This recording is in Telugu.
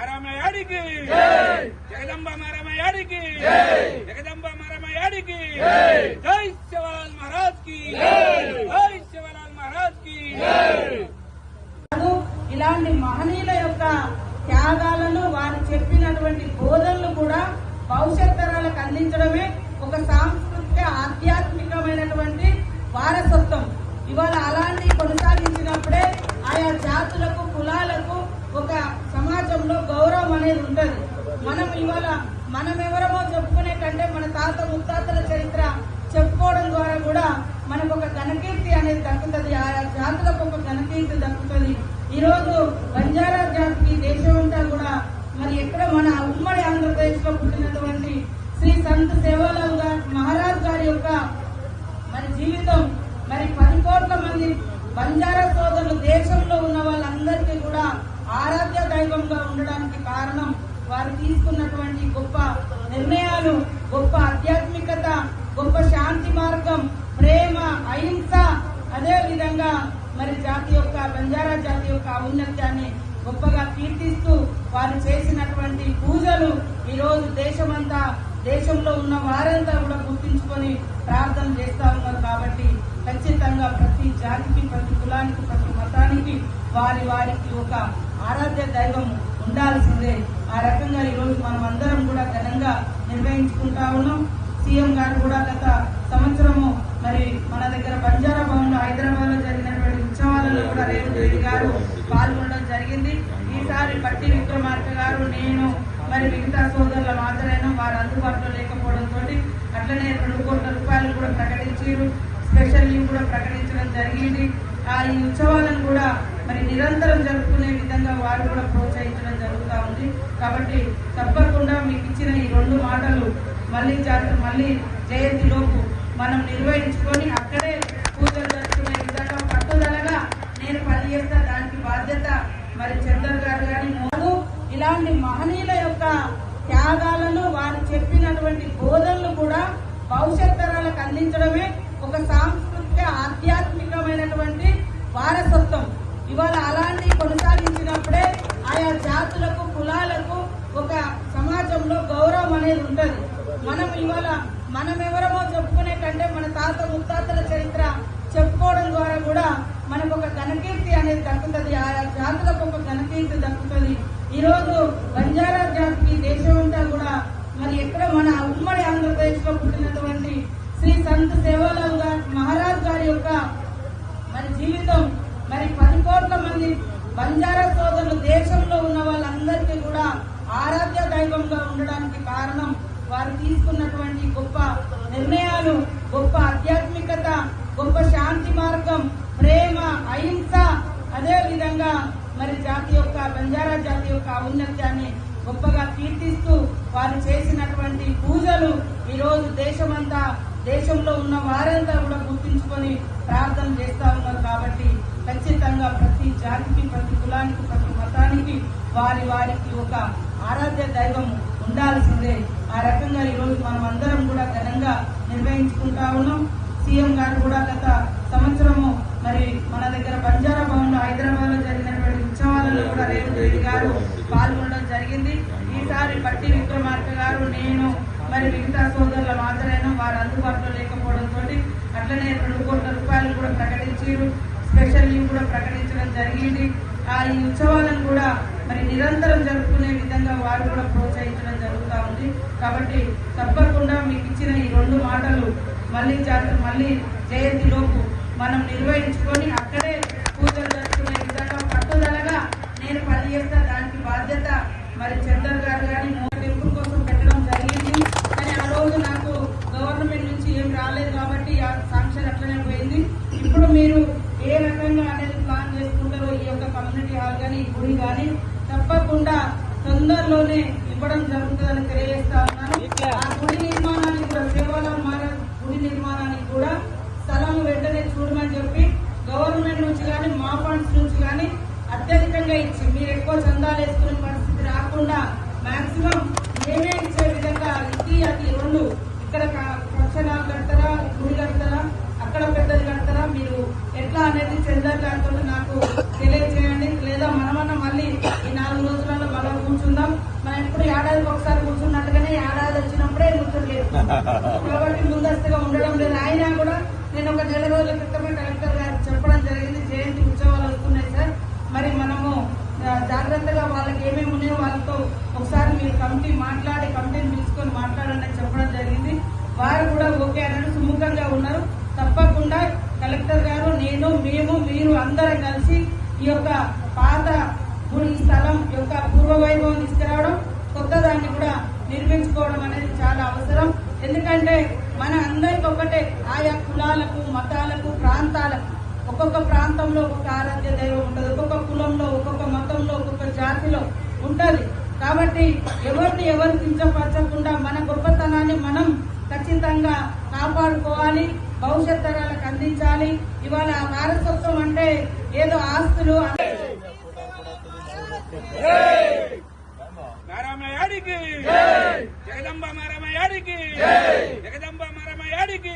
మారమయాడికి. జగదంబ మారమయాడికి. జగదంబ మారమయాడికి. జై. శివలాల్ మహారాజ్కి జై శివలాల్ మహారాజ్కి ఇలాంటి మహనీయుల యొక్క త్యాగాలను వారు చెప్పినటువంటి బోధనలు కూడా భవిష్యత్ తరాలకు అందించడమే ఒక సాంస్కృతిక ఆధ్యాత్మికమైనటువంటి వారసత్వం. ఇవాళ అలాంటి కొనసాగించినప్పుడే ఆయా జాతులకు కుటుంబంలో గౌరవం అనేది ఉండదు మనం ఇవాళ మనం ఎవరమో చెప్పుకునే కంటే మన తాత ముత్తాతల చరిత్ర చెప్పుకోవడం ద్వారా కూడా మనకు ఒక ఘనకీర్తి అనేది దక్కుతుంది. ఆ జాతులకు ఒక ఘనకీర్తి దక్కుతుంది. ఈరోజు బంజారా జాతికి దేశమంతా కూడా మరి ఎక్కడ మన ఉమ్మడి ఆంధ్రప్రదేశ్లో పుట్టినటువంటి శ్రీ సంత్ సేవాలాల్ గారి మహారాజ్ గారి యొక్క మరి జీవితం మరి పది కోట్ల మంది బంజారా సోదరులు దేశంలో ఉన్న వాళ్ళందరికీ కూడా ఆరాధ్య దైవంగా ఉండడానికి కారణం వారు తీసుకున్నటువంటి గొప్ప నిర్ణయాలు గొప్ప ఆధ్యాత్మికత గొప్ప శాంతి మార్గం ప్రేమ అహింస అదే విధంగా మరి జాతి యొక్క బంజారా జాతి యొక్క ఔన్నత్యాన్ని గొప్పగా కీర్తిస్తూ వారు చేసినటువంటి పూజలు ఈరోజు దేశమంతా దేశంలో ఉన్న వారంతా కూడా గుర్తించుకొని ప్రార్థన చేస్తా ఉన్నారు కాబట్టి ఖచ్చితంగా ప్రతి జాతికి ప్రతి కులానికి ప్రతి మతానికి వారి వారికి ఒక ఆరాధ్య దైవం ఉండాల్సిందే. ఆ రకంగా ఈ రోజు మనం అందరం కూడా ఘనంగా నిర్వహించుకుంటా ఉన్నాం. సీఎం గారు కూడా గత సంవత్సరము మరి మన దగ్గర బంజారా భవన్ హైదరాబాద్లో జరిగినటువంటి ఉత్సవాలలో కూడా రేవంత్ రెడ్డి గారు పాల్గొనడం జరిగింది. ఈసారి పట్టి విక్రమార్క గారు నేను మరి మిగతా సోదరుల మాత్రమే వారు అందుబాటులో లేకపోవడంతో అట్లనే రెండు కోట్ల రూపాయలు కూడా ప్రకటించారు. స్పెషల్ లీవ్ కూడా ప్రకటించడం జరిగింది. ఈ ఉత్సవాలను కూడా మరి నిరంతరం జరుపుకునే విధంగా వారు కూడా ప్రోత్సహించడం జరుగుతూ ఉంది. కాబట్టి తప్పకుండా మీకు ఇచ్చిన ఈ రెండు మాటలు మళ్ళీ జాతర మళ్ళీ జయంతిలోపు మనం నిర్వహించుకొని అక్కడే పూజలు జరుపుకునే విధంగా పట్టుదలగా నేను పనిచేస్తా దానికి బాధ్యత మరి చందర్ గారు కానీ మోదు ఇలాంటి మహనీయుల యొక్క త్యాగాలను వారు చెప్పినటువంటి బోధనలు కూడా భవిష్యత్ తరాలకు అందించడమే ఒక సాంస్కృతిక ఆధ్యాత్మిక వారసత్వం ఇవాళ అలాంటి కొనసాగించినప్పుడే ఆయా జాతులకు కులాలకు ఒక సమాజంలో గౌరవం అనేది ఉంటుంది. మనం ఇవాళ మనం ఎవరమో చెప్పుకునే కంటే మన తాత ముత్తాతల చరిత్ర చెప్పుకోవడం ద్వారా కూడా మనకు ఒక ఘనకీర్తి అనేది దక్కుతుంది. ఆ జాతులకు ఒక ఘనకీర్తి దక్కుతుంది. ఈరోజు బంజారా జాతికి దేశమంతా కూడా మరి ఎక్కడ మన ఉమ్మడి ఆంధ్రప్రదేశ్లో పుట్టినటువంటి శ్రీ సంత్ సేవాలాల్ గారి మహారాజ్ గారి యొక్క మరి జీవితం మరి పది కోట్ల మంది బంజారా సోదరులు దేశం ఆరాధ్య దైవంగా ఉండడానికి కారణం వారు తీసుకున్నటువంటి గొప్ప నిర్ణయాలు గొప్ప ఆధ్యాత్మికత గొప్ప శాంతి మార్గం ప్రేమ అహింస అదే విధంగా మరి జాతి యొక్క బంజారా జాతి యొక్క ఔన్నత్యాన్ని గొప్పగా కీర్తిస్తూ వారు చేసినటువంటి పూజలు ఈరోజు రోజు దేశమంతా దేశంలో ఉన్న వారంతా కూడా గుర్తించుకొని ప్రార్థన చేస్తా ఉన్నారు కాబట్టి ఖచ్చితంగా ప్రతి జాతికి ప్రతి కులానికి ప్రతి మతానికి వారి వారికి ఒక ఆరాధ్య దైవం ఉండాల్సిందే. ఆ రకంగా ఈ రోజు మనం అందరం కూడా ఘనంగా నిర్వహించుకుంటా ఉన్నాం. సీఎం గారు కూడా గత సంవత్సరము మరి మన దగ్గర బంజారా భవన్లో హైదరాబాద్లో జరిగినటువంటి ఉత్సవాలలో కూడా రేవంత్ రెడ్డి గారు పాల్గొనడం జరిగింది. ఈసారి పట్టి విక్రమార్క గారు నేను మరి మిగతా సోదరుల మాత్రమే వారు అందుబాటులో లేకపోవడంతో అట్లనే రెండు కోట్ల రూపాయలు కూడా ప్రకటించారు. స్పెషల్ లీవ్ కూడా ప్రకటించడం జరిగింది. ఆ ఈ ఉత్సవాలను కూడా మరి నిరంతరం జరుపుకునే విధంగా వారు కూడా ప్రోత్సహించడం జరుగుతూ ఉంది. కాబట్టి తప్పకుండా మీకు ఇచ్చిన ఈ రెండు మాటలు మళ్ళీ జాతర మళ్ళీ జయంతిలోపు మనం నిర్వహించుకొని అక్కడే పూజలు జరుపుకునే విధంగా పట్టుదలగా నేను పనిచేస్తా దానికి బాధ్యత మరి చందర్ గారు కానీ టెంపుల్ కోసం పెట్టడం జరిగింది. కానీ ఆ రోజు నాకు గవర్నమెంట్ నుంచి ఏం రాలేదు కాబట్టి ఆ సాంక్షన్ అట్లనే పోయింది. ఇప్పుడు మీరు ఏ రకంగా అనేది ప్లాన్ చేసుకుంటారో ఈ యొక్క కమ్యూనిటీ హాల్ కానీ ఈ గుడి కానీ తప్పకుండా తొందరలోనే ఇవ్వడం జరుగుతుందని తెలియజేస్తా ఉన్నాను. ఆ గుడి నిర్మాణానికి కూడా సేవలో గుడి నిర్మాణానికి కూడా స్థలం వెంటనే చూడమని చెప్పి గవర్నమెంట్ నుంచి కానీ మా ఫండ్స్ నుంచి కానీ అత్యధికంగా ఇచ్చి మీరు ఎక్కువ చందాలు వేసుకునే పరిస్థితి రాకుండా మాక్సిమం మేమే ఇచ్చే విధంగా ఇది అది రెండు ఇక్కడ హాల్ కడతారా గుడి కడతారా అక్కడ పెద్దది కడతారా మీరు ఎట్లా అనేది చందర్ గారితో నాకు తెలియజేయండి లేదా మనమన్నా మళ్ళీ ఈ నాలుగు రోజులలో మళ్ళీ కూర్చుందాం మనం ఎప్పుడు ఏడాదికి ఒకసారి కూర్చున్నట్టుగానే ఏడాది వచ్చినప్పుడే కూర్చోలేదు కాబట్టి ముందస్తుగా ఉండడం లేదు. ఆయన కూడా నేను ఒక నెల రోజుల క్రితమే కలెక్టర్ గారు చెప్పడం జరిగింది. జయంతి ఉత్సవాలు వస్తున్నాయి సార్. మరి మనము జాగ్రత్తగా వాళ్ళకి ఏమేమి ఉన్నాయో వాళ్ళతో ఒకసారి మీరు కమిటీ మాట్లాడి కమిటీని పిలుచుకొని మాట్లాడండి చెప్పడం జరిగింది. వారు కూడా ఓకే అన్నట్టు సుముఖంగా ఉన్నారు. తప్పకుండా కలెక్టర్ గారు నేను మేము మీరు అందరం కలిసి ఈ యొక్క పాత గుడి ఈ స్థలం యొక్క పూర్వ వైభవం తీసుకురావడం కొత్తదాన్ని కూడా నిర్మించుకోవడం అనేది చాలా అవసరం. ఎందుకంటే మన అందరికి ఒకటే ఆయా కులాలకు మతాలకు ప్రాంతాలకు. ఒక్కొక్క ప్రాంతంలో ఒక్కొక్క ఆరాధ్య దైవం ఉంటుంది ఒక్కొక్క కులంలో ఒక్కొక్క మతంలో ఒక్కొక్క జాతిలో ఉంటుంది. కాబట్టి ఎవరిని ఎవరు కించపరచకుండా మన గొప్పతనాన్ని మనం ఖచ్చితంగా కాపాడుకోవాలి భవిష్యత్ తరాలకు అందించాలి. ఇవాళ వారసత్వం అంటే ఏదో ఆస్తులు మారమయాడికి జగదంబ మారమయాడికి జగదంబ మారమయాడికి